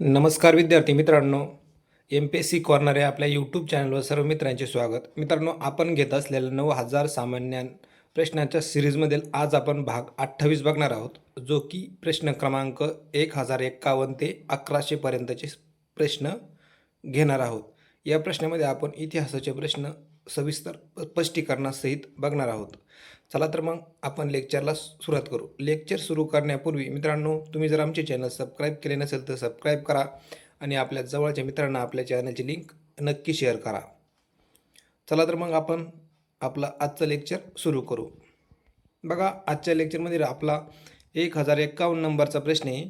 नमस्कार विद्यार्थी मित्रांनो. M P S C corner या आपल्या यूट्यूब चॅनलवर सर्व मित्रांचे स्वागत. मित्रांनो आपण घेत असलेल्या नऊ हजार सामान्य प्रश्नांच्या सिरीजमधील आज आपण भाग अठ्ठावीस बघणार आहोत जो की प्रश्न क्रमांक एक हजार एक्कावन्न ते अकराशेपर्यंतचे प्रश्न घेणार आहोत. या प्रश्नामध्ये आपण इतिहासाचे प्रश्न सविस्तर स्पष्टीकरणासहित बघणार आहोत. चला तर मग आपण लेक्चरला सुरुवात करू. लेक्चर सुरू करण्यापूर्वी मित्रांनो तुम्ही जर आमचे चॅनल सबस्क्राईब केले नसेल तर सबस्क्राईब करा आणि आपल्या जवळच्या मित्रांना आपल्या चॅनलची लिंक नक्की शेअर करा. चला तर मग आपण आपलं आजचं लेक्चर सुरू करू. बघा आजच्या लेक्चरमध्ये आपला एक हजार एक्कावन्न नंबरचा प्रश्न आहे.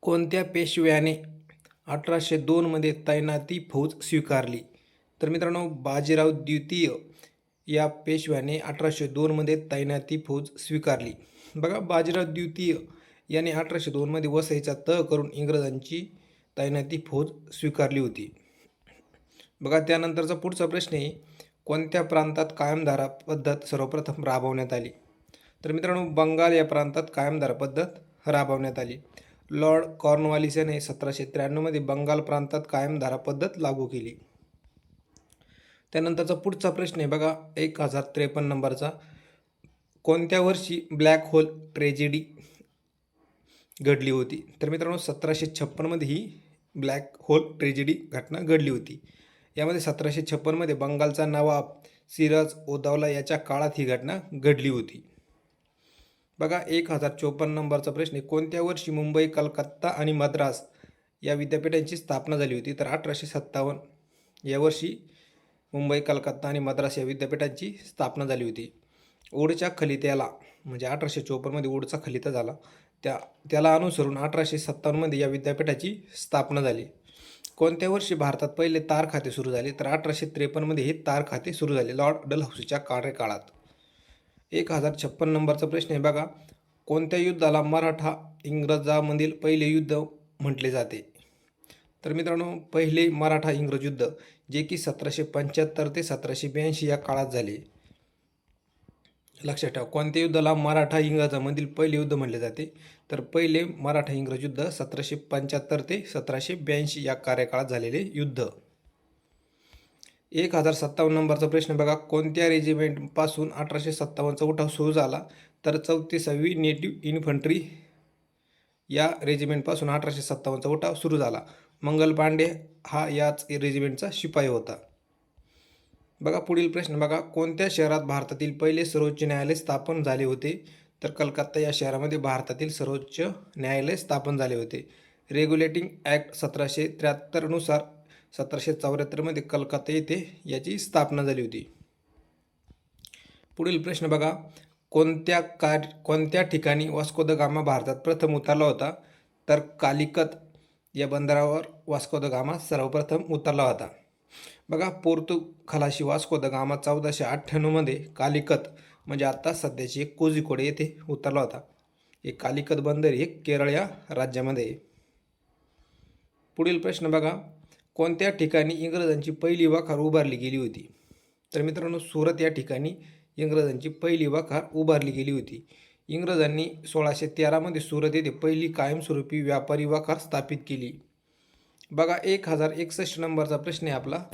कोणत्या पेशव्याने अठराशे दोनमध्ये तैनाती फौज स्वीकारली? तर मित्रांनो बाजीराव द्वितीय या पेशव्याने अठराशे दोनमध्ये तैनाती फौज स्वीकारली. बघा बाजीराव द्वितीय याने अठराशे दोनमध्ये वसईचा तह करून इंग्रजांची तैनाती फौज स्वीकारली होती. बघा त्यानंतरचा पुढचा प्रश्न आहे कोणत्या प्रांतात कायमधारा पद्धत सर्वप्रथम राबवण्यात आली? तर मित्रांनो बंगाल या प्रांतात कायमधारा पद्धत राबवण्यात आली. लॉर्ड कॉर्नवालिस याने सतराशे त्र्याण्णवमध्ये बंगाल प्रांतात कायमधारा पद्धत लागू केली. त्यानंतरचा पुढचा प्रश्न आहे बघा एक हजार त्रेपन्न नंबरचा. कोणत्या वर्षी ब्लॅक होल ट्रेजेडी घडली होती? तर मित्रांनो सतराशे छप्पनमध्ये ही ब्लॅक होल ट्रेजेडी घटना घडली होती. यामध्ये सतराशे छप्पनमध्ये बंगालचा नवाब सिराज ओदावला याच्या काळात ही घटना घडली होती. बघा एक हजार चोपन्न नंबरचा प्रश्न आहे. कोणत्या वर्षी मुंबई कलकत्ता आणि मद्रास या विद्यापीठांची स्थापना झाली होती? तर अठराशे सत्तावन्न यावर्षी मुंबई कलकत्ता आणि मद्रास या विद्यापीठांची स्थापना झाली होती. ओडच्या खलित्याला म्हणजे अठराशे चोपन्नमध्ये ओडचा खलिता झाला. त्या त्याला अनुसरून अठराशे सत्तावन्नमध्ये या विद्यापीठाची स्थापना झाली. कोणत्या वर्षी भारतात पहिले तार खाते सुरू झाले? तर अठराशे त्रेपन्नमध्ये हे तार खाते सुरू झाले लॉर्ड डलहौसीच्या कार्यकाळात. एक हजार छप्पन नंबरचा प्रश्न आहे बघा. कोणत्या युद्धाला मराठा इंग्रजामधील पहिले युद्ध म्हटले जाते? तर मित्रांनो पहिले मराठा इंग्रज युद्ध जे की सतराशे पंच्याहत्तर ते सतराशे ब्याऐंशी या काळात झाले. लक्षात ठेवा कोणत्या युद्धाला मराठा इंग्रजामधील पहिले युद्ध म्हटले जाते? तर पहिले मराठा इंग्रज युद्ध सतराशे पंच्याहत्तर ते सतराशे ब्याऐंशी या कार्यकाळात झालेले युद्ध. एक हजार सत्तावन्न नंबरचा प्रश्न बघा कोणत्या रेजिमेंटपासून अठराशे सत्तावन्नचा उठाव सुरू झाला? तर चौतीसावी नेटिव्ह इन्फंट्री या रेजिमेंटपासून अठराशे सत्तावन्नचा उठाव सुरू झाला. मंगल पांडे हा याच रेजिमेंटचा शिपाई होता. बघा पुढील प्रश्न बघा. कोणत्या शहरात भारतातील पहिले सर्वोच्च न्यायालय स्थापन झाले होते? तर कलकत्ता या शहरामध्ये भारतातील सर्वोच्च न्यायालय स्थापन झाले होते. रेग्युलेटिंग ॲक्ट सतराशे त्र्याहत्तरनुसार सतराशे चौऱ्याहत्तरमध्ये कलकत्ता येथे याची स्थापना झाली होती. पुढील प्रश्न बघा. कोणत्या कार कोणत्या ठिकाणी वास्को द गामा भारतात प्रथम उतरला होता? तर कालिकत या बंदरावर वास्को द गामा सर्वप्रथम उतरला होता. बघा पोर्तु खलाशी वास्को द गामा चौदाशे अठ्ठ्याण्णवमध्ये कालिकत म्हणजे आत्ता सध्याची एक कोझिकोडे येथे उतरला होता. हे कालिकत बंदर हे केरळ या राज्यामध्ये. आहे पुढील प्रश्न बघा कोणत्या ठिकाणी इंग्रजांची पहिली वाखार उभारली गेली होती? तर मित्रांनो सुरत या ठिकाणी इंग्रजांची पहिली वाखार उभारली गेली होती. इंग्रजांनी सोळाशे तेरामध्ये सुरत येथे पहिली कायमस्वरूपी व्यापारी वाकार स्थापित केली. बघा एक हजार एकसष्ट नंबरचा प्रश्न आहे आपला.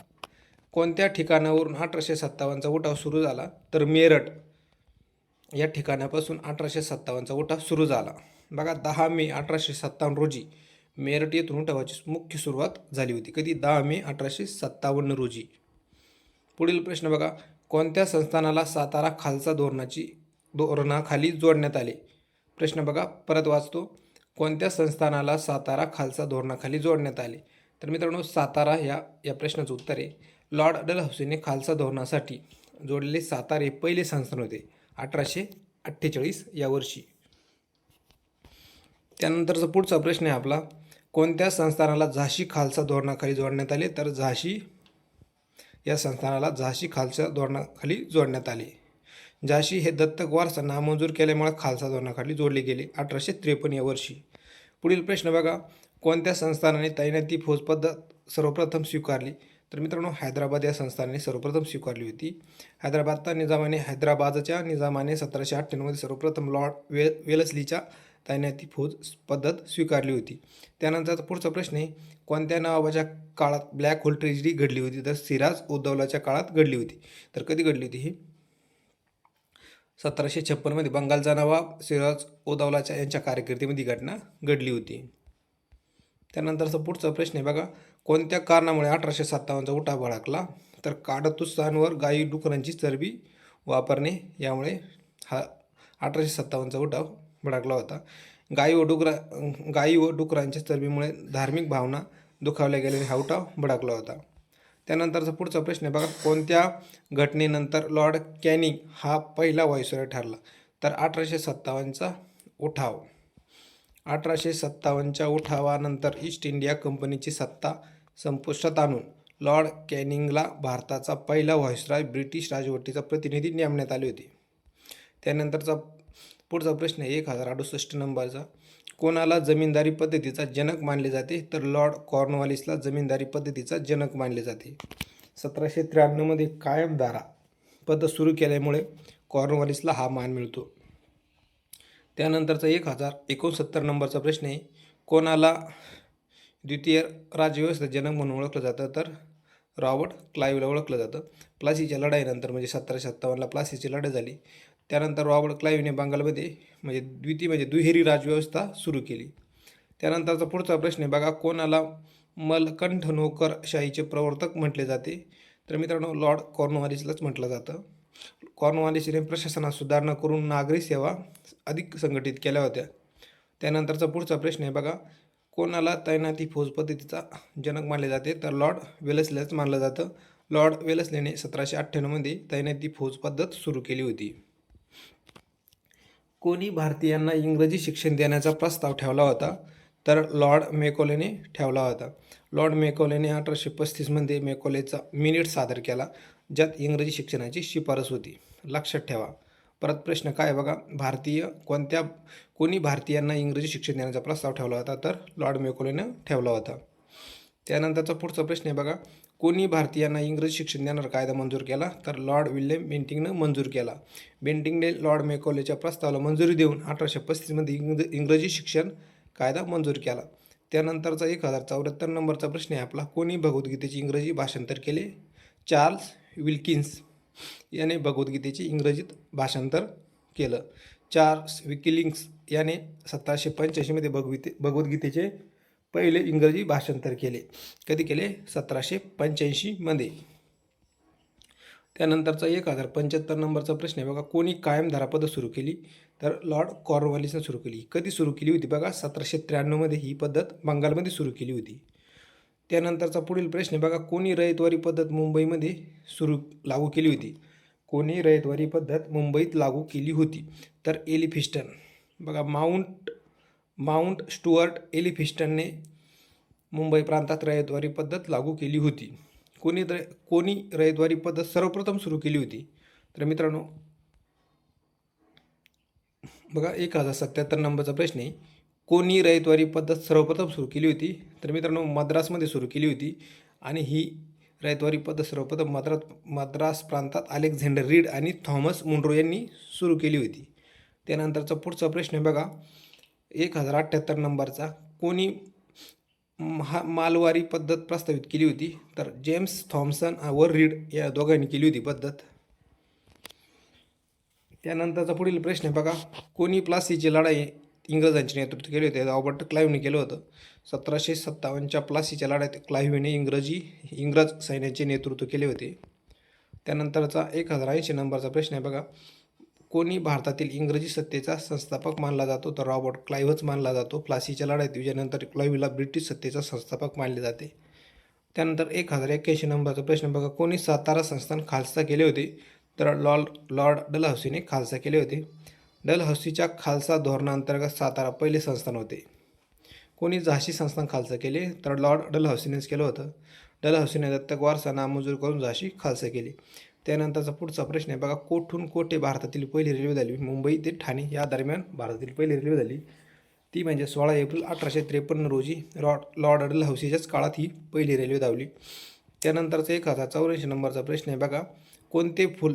कोणत्या ठिकाणावरून अठराशे सत्तावन्नचा उठाव सुरू झाला? तर मेरठ. या ठिकाणापासून अठराशे सत्तावन्नचा उठाव सुरू झाला. बघा दहा मे अठराशे सत्तावन्न रोजी मेरठ येथून उठावाची मुख्य सुरुवात झाली होती. कधी? दहा मे अठराशे सत्तावन्न रोजी. पुढील प्रश्न बघा. कोणत्या संस्थानाला सातारा खालसा धोरणाची धोरणाखाली जोडण्यात आले. प्रश्न बघा परत वाचतो. कोणत्या संस्थानाला सातारा खालसा धोरणाखाली जोडण्यात आले? तर मित्रांनो सातारा ह्या या प्रश्नाचं उत्तर आहे. लॉर्ड डलहौसीने खालसा धोरणासाठी जोडलेले सातारे पहिले संस्थान होते अठराशे अठ्ठेचाळीस या वर्षी. त्यानंतरचा पुढचा प्रश्न आहे आपला. कोणत्या संस्थानाला झाशी खालसा धोरणाखाली जोडण्यात आले? तर झाशी या संस्थानाला झाशी खालसा धोरणाखाली जोडण्यात आले. झाशी हे दत्तक वारसा नामंजूर केल्यामुळे खालसा धोरणाखाली जोडले गेले. अठराशे त्रेपन्न या वर्षी. पुढील प्रश्न बघा. कोणत्या संस्थानाने तैनाती फौज पद्धत सर्वप्रथम स्वीकारली? तर मित्रांनो हैदराबाद या संस्थानाने सर्वप्रथम स्वीकारली होती. हैदराबादचा निजामाने हैदराबादच्या निजामाने सतराशे अठ्ठ्याण्णवमध्ये सर्वप्रथम लॉर्ड वे वेलसलीच्या तैनाती फौज पद्धत स्वीकारली होती. त्यानंतरचा पुढचा प्रश्न आहे. कोणत्या नवाबाच्या काळात ब्लॅक होल ट्रेजडी घडली होती? तर सिराज उद्दौलाच्या काळात घडली होती. तर कधी घडली होती ही? सतराशे छप्पनमध्ये बंगालचा नवाब सिराज उदौलाच्या यांच्या कारकिर्दीमध्ये घटना घडली होती. त्यानंतरचा पुढचा प्रश्न आहे बघा कोणत्या कारणामुळे अठराशे सत्तावन्नचा उठाव भडकला? तर काडतुस्तांवर गायी डुकरांची चरबी वापरणे यामुळे हा अठराशे सत्तावन्नचा उठाव भडकला होता. गायी व डुकरा गायी व डुकरांच्या चरबीमुळे धार्मिक भावना दुखावल्या गेल्याने हा उठाव भडकला होता. त्यानंतरचा पुढचा प्रश्न आहे. बघा कोणत्या घटनेनंतर लॉर्ड कॅनिंग हा पहिला व्हायसरॉय ठरला? तर अठराशे सत्तावन्नचा उठाव. अठराशे सत्तावन्नच्या उठावानंतर ईस्ट इंडिया कंपनीची सत्ता संपुष्टात आणून लॉर्ड कॅनिंगला भारताचा पहिला व्हायसराय ब्रिटिश राजवटीचा प्रतिनिधी नेमण्यात आले होते. त्यानंतरचा पुढचा प्रश्न एक हजार अडुसष्ट नंबरचा. कोणाला जमीनदारी पद्धतीचा जनक मानले जाते तर लॉर्ड कॉर्नवालिसला जमीनदारी पद्धतीचा जनक मानले जाते. सतराशे त्र्याण्णवमध्ये कायमधारा पद्धत सुरू केल्यामुळे कॉर्नवालिसला हा मान मिळतो. त्यानंतरचा एक हजार एकोणसत्तर नंबरचा प्रश्न आहे कोणाला द्वितीय राजव्यवस्था जनक म्हणून ओळखलं जातं तर रॉबर्ट क्लाईव्हला ओळखलं जातं. प्लासीच्या लढाईनंतर म्हणजे सतराशे सत्तावन्नला प्लासीची लढाई झाली त्यानंतर रॉबर्ट क्लाईव्हने बंगालमध्ये म्हणजे द्वितीय म्हणजे दुहेरी राजव्यवस्था सुरू केली. त्यानंतरचा पुढचा प्रश्न आहे बघा कोणाला मलकंठ नोकरशाहीचे प्रवर्तक म्हटले जाते? तर मित्रांनो लॉर्ड कॉर्नवालिसलाच म्हटलं जातं. कॉर्नवालिसने प्रशासनात सुधारणा करून नागरी सेवा अधिक संघटित केल्या होत्या. त्यानंतरचा पुढचा प्रश्न आहे बघा कोणाला तैनाती फौज पद्धतीचा जनक मानले जाते? तर लॉर्ड वेलसलेच मानलं जातं. लॉर्ड वेलसलेने सतराशे अठ्ठ्याण्णवमध्ये तैनाती फौज पद्धत सुरू केली होती. कोणी भारतीयांना इंग्रजी शिक्षण देण्याचा प्रस्ताव ठेवला होता तर लॉर्ड मेकोलेने ठेवला होता. लॉर्ड मेकोलेने अठराशे पस्तीसमध्ये मेकोलेचा मिनिट सादर केला ज्यात इंग्रजी शिक्षणाची शिफारस होती. लक्षात ठेवा परत प्रश्न काय आहे बघा भारतीय कोणत्या कोणी भारतीयांना इंग्रजी शिक्षण देण्याचा प्रस्ताव ठेवला होता तर लॉर्ड मेकोलेनं ठेवला होता. त्यानंतरचा पुढचा प्रश्न आहे बघा कोणी भारतीयांना इंग्रज शिक्षण देणारा कायदा मंजूर केला तर लॉर्ड विल्यम बेंटिंगनं मंजूर केला. बेंटिंगने लॉर्ड मेकॉलेच्या प्रस्तावाला मंजुरी देऊन अठराशे पस्तीसमध्ये इंग्र इंग्रजी शिक्षण कायदा मंजूर केला. त्यानंतरचा एक हजार चौऱ्याहत्तर नंबरचा प्रश्न आहे आपला कोणी भगवद्गीतेचे इंग्रजी भाषांतर केले? चार्ल्स विल्किन्स याने भगवद्गीतेचे इंग्रजीत भाषांतर केलं. चार्ल्स विकिलिंग्स याने सतराशे पंच्याऐंशीमध्ये भगवते भगवद्गीतेचे पहिले इंग्रजी भाषांतर केले. कधी केले? सतराशे पंच्याऐंशीमध्ये त्यानंतरचा एक हजार पंच्याहत्तर नंबरचा प्रश्न आहे. बघा कोणी कायम धारापद्धत सुरू केली तर लॉर्ड कॉर्नवालिसनं सुरू केली. कधी सुरू केली होती? बघा सतराशे त्र्याण्णवमध्ये ही पद्धत बंगालमध्ये सुरू केली होती. त्यानंतरचा पुढील प्रश्न आहे. बघा कोणी रयतवारी पद्धत मुंबईमध्ये सुरू लागू केली होती? कोणी रयतवारी पद्धत मुंबईत लागू केली होती? तर एलिफिस्टन. बघा माउंट माउंट स्टुअर्ट एलिफिस्टनने मुंबई प्रांतात रयतवारी पद्धत लागू केली होती. कोणी र कोणी रयतवारी पद्धत सर्वप्रथम सुरू केली होती. तर मित्रांनो बघा एक हजार सत्याहत्तर नंबरचा प्रश्न आहे. कोणी रयतवारी पद्धत सर्वप्रथम सुरू केली होती? तर मित्रांनो मद्रासमध्ये सुरू केली होती आणि ही रयतवारी पद्धत सर्वप्रथम मद्रास मद्रास प्रांतात अलेक्झांडर रीड आणि थॉमस मुंड्रो यांनी सुरू केली होती. त्यानंतरचा पुढचा प्रश्न आहे बघा. एक हजार अठ्ठ्याहत्तर नंबरचा कोणी महा मालवारी पद्धत प्रस्तावित केली होती तर जेम्स थॉम्सन व रीड या दोघांनी केली होती पद्धत. त्यानंतरचा पुढील प्रश्न आहे बघा कोणी प्लासीची लढाई इंग्रजांचे नेतृत्व केले होते? रॉबर्ट क्लाईव्हने केलं होतं. सतराशे सत्तावन्नच्या प्लासीच्या लढाईत क्लाईव्हने इंग्रजी इंग्रज सैन्याचे नेतृत्व केले होते. त्यानंतरचा एक हजार ऐंशी नंबरचा प्रश्न आहे बघा कोणी भारतातील इंग्रजी सत्तेचा संस्थापक मानला जातो तर रॉबर्ट क्लाईव्हच मानला जातो. प्लासीच्या लढाईत विजयानंतर क्लाईव्हला ब्रिटिश सत्तेचा संस्थापक मानले जाते. त्यानंतर एक हजार एक्क्याऐंशी नंबरचा प्रश्न बघा. कोणी सातारा संस्थान खालसा केले होते? तर लॉर्ड लॉर्ड डलहौसीने खालसा केले होते. डलहौसीच्या खालसा धोरणांतर्गत सातारा पहिले संस्थान होते. कोणी झाशी संस्थान खालसा केले? तर लॉर्ड डलहौसीनेच केलं होतं. डलहौसीने दत्तक वारसा नामंजूर करून झाशी खालसा केली. त्यानंतरचा पुढचा प्रश्न आहे. बघा कोठून कोठे भारतातील पहिली रेल्वे झाली? मुंबई ते ठाणे या दरम्यान भारतातील पहिली रेल्वे झाली. ती म्हणजे सोळा एप्रिल अठराशे त्रेपन्न रोजी लॉर्ड लॉर्ड अडल काळात ही पहिली रेल्वे धावली. त्यानंतरचा एक हजार चौऱ्याऐंशी नंबरचा प्रश्न आहे. बघा कोणते फूल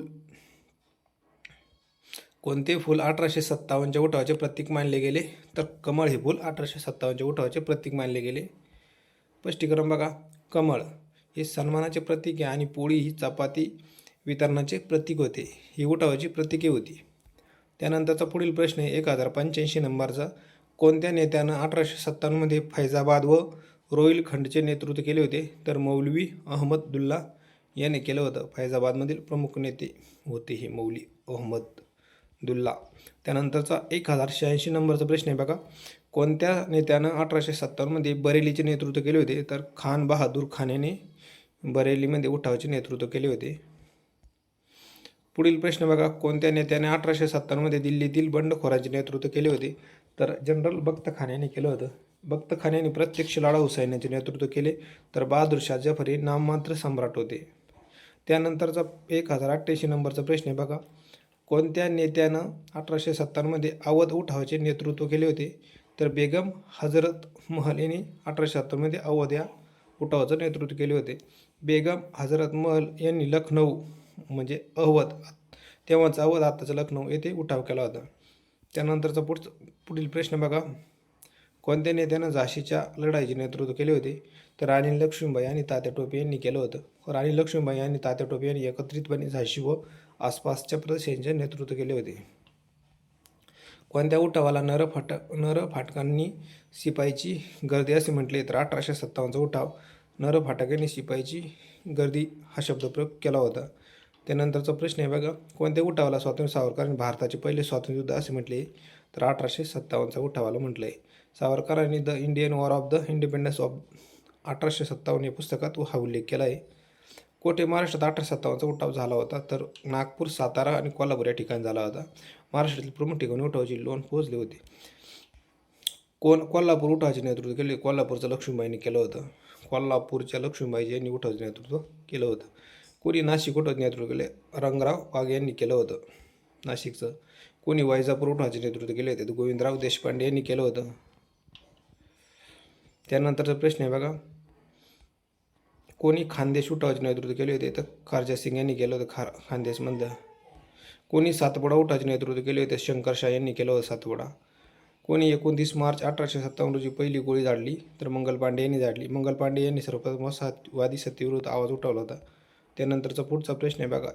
कोणते फूल अठराशे सत्तावन्नच्या उठावाचे प्रतीक मानले गेले? तर कमळ हे फूल अठराशे सत्तावन्नच्या उठावाचे प्रतीक मानले गेले. स्पष्टीकरण बघा कमळ हे सन्मानाचे प्रतीक आहे आणि पोळी ही चपाती वितरणाचे प्रतीक होते. ही उठावाची प्रतीके होती. त्यानंतरचा पुढील प्रश्न आहे एक हजार पंच्याऐंशी नंबरचा. कोणत्या नेत्यानं अठराशे सत्तावन्नमध्ये फैजाबाद व रोहिलखंडचे नेतृत्व केले होते? तर मौलवी अहमदुल्ला याने केलं होतं. फैजाबादमधील प्रमुख नेते होते हे मौली अहमदुल्ला. त्यानंतरचा एक हजार शहाऐंशी नंबरचा प्रश्न आहे बघा. कोणत्या नेत्यानं अठराशे सत्तावन्नमध्ये बरेलीचे नेतृत्व केले होते? तर खान बहादूर खान याने बरेलीमध्ये उठावाचे नेतृत्व केले होते. पुढील प्रश्न बघा. कोणत्या नेत्याने अठराशे सत्तावन्नमध्ये दिल्लीतील बंडखोरांचे नेतृत्व केले होते? तर जनरल बख्त यांनी केलं होतं. बख्त यांनी प्रत्यक्ष लाडा सैन्याचे नेतृत्व केले. तर बहादूर शाह जफर हे नाममात्र सम्राट होते. त्यानंतरचा एक हजार अठ्ठ्याऐंशी नंबरचा प्रश्न आहे बघा. कोणत्या नेत्यानं अठराशे सत्तावन्नमध्ये अवध उठावाचे नेतृत्व केले होते? तर बेगम हजरत महल यांनी अठराशे सत्तावन्नमध्ये अवध या उठावाचं नेतृत्व केले होते. बेगम हजरत महल यांनी लखनौ म्हणजे अवध. तेव्हाचा अवध आत्ताचं लखनौ येथे उठाव केला होता. त्यानंतरचा पुढचं पुढील प्रश्न बघा. कोणत्या नेत्यानं झाशीच्या लढाईचे नेतृत्व केले होते? तर राणी लक्ष्मीबाई आणि तात्या टोपे यांनी केलं होतं. राणी लक्ष्मीबाई आणि तात्या टोपे यांनी एकत्रितपणे झाशी व आसपासच्या प्रदेशांचे नेतृत्व केले होते. कोणत्या उठावाला नर फाट नर फाटकांनी शिपाईची गर्दी असे म्हटले तर अठराशे सत्तावन्नचा उठाव नर फाटकांनी शिपाईची गर्दी हा शब्दप्रयोग केला होता. त्यानंतरचा प्रश्न आहे बघा. कोणत्या उठावाला स्वातंत्र्य सावरकरांनी भारताचे पहिले स्वातंत्र्य युद्ध असे म्हटले? तर अठराशे सत्तावन्नचा उठावाला म्हटलं आहे सावरकरांनी the Indian war of the independence of अठराशे सत्तावन्न या पुस्तकात हा उल्लेख केला आहे कोठे? महाराष्ट्रात अठराशे सत्तावन्नचा उठाव झाला होता. तर नागपूर सातारा आणि कोल्हापूर या ठिकाणी झाला होता. महाराष्ट्रातील प्रमुख ठिकाणी उठावाची लोन पोहोचले होते. कोण? कोल्हापूर उठावाचे नेतृत्व केले. कोल्हापूरचं लक्ष्मीबाईंनी केलं होतं. कोल्हापूरच्या लक्ष्मीबाई यांनी उठावाचे नेतृत्व केलं होतं. कोणी नाशिक उठावाचे नेतृत्व केले रंगराव वाघ यांनी केलं होतं. नाशिकचं कोणी वैजापूर उठावाचे नेतृत्व केले होते गोविंदराव देशपांडे यांनी केलं होतं. त्यानंतरचा प्रश्न आहे बघा. कोणी खानदेश उठावाचे नेतृत्व केले होते तर खारजा सिंग यांनी केलं होतं खार खानदेशमधलं कोणी सातपुडा उठाचे नेतृत्व केले होते शंकरशाह यांनी केलं होतं सातपुडा कोणी एकोणतीस मार्च अठराशे सत्तावन्न रोजी पहिली गोळी झाडली तर मंगल पांडे यांनी झाडली. मंगल पांडे यांनी सर्वप्रथम वसाहतवादी सत्तेविरुद्ध आवाज उठवला होता. त्यानंतरचा पुढचा प्रश्न आहे बघा.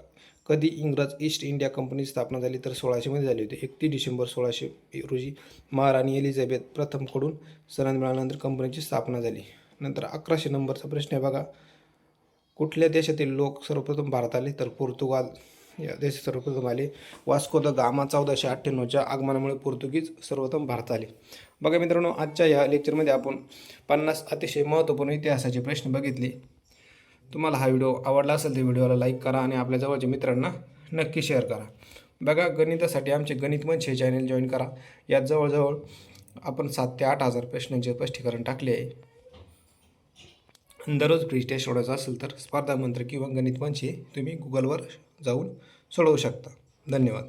कधी इंग्रज ईस्ट इंडिया कंपनीची स्थापना झाली तर सोळाशेमध्ये झाली होती. एकतीस डिसेंबर सोळाशे रोजी महाराणी एलिझाबेथ प्रथमकडून सनद मिळाल्यानंतर कंपनीची स्थापना झाली. नंतर अकराशे नंबरचा प्रश्न आहे बघा. कुठल्या देशातील लोक सर्वप्रथम भारत आले? तर पोर्तुगाल या देशात सर्वप्रथम आले. वास्को द गामा चौदाशे अठ्ठ्याण्णवच्या आगमनामुळे पोर्तुगीज सर्वप्रथम भारत आले. बघा मित्रांनो आजच्या या लेक्चरमध्ये आपण पन्नास अतिशय महत्त्वपूर्ण इतिहासाचे प्रश्न बघितले. तुम्हाला हा व्हिडिओ आवडला असेल तर व्हिडिओला लाईक करा आणि आपल्या जवळच्या मित्रांना नक्की शेअर करा. बघा गणितासाठी आमचे गणित मंच हे चॅनल जॉईन करा. यात जवळजवळ आपण सात ते आठ हजार प्रश्नांचे स्पष्टीकरण टाकले आहे. दररोज फ्री टेस्ट सोडायचं असेल तर स्पर्धा मंत्र किंवा गणित मंच हे तुम्ही गुगलवर जाऊन सोडवू शकता. धन्यवाद.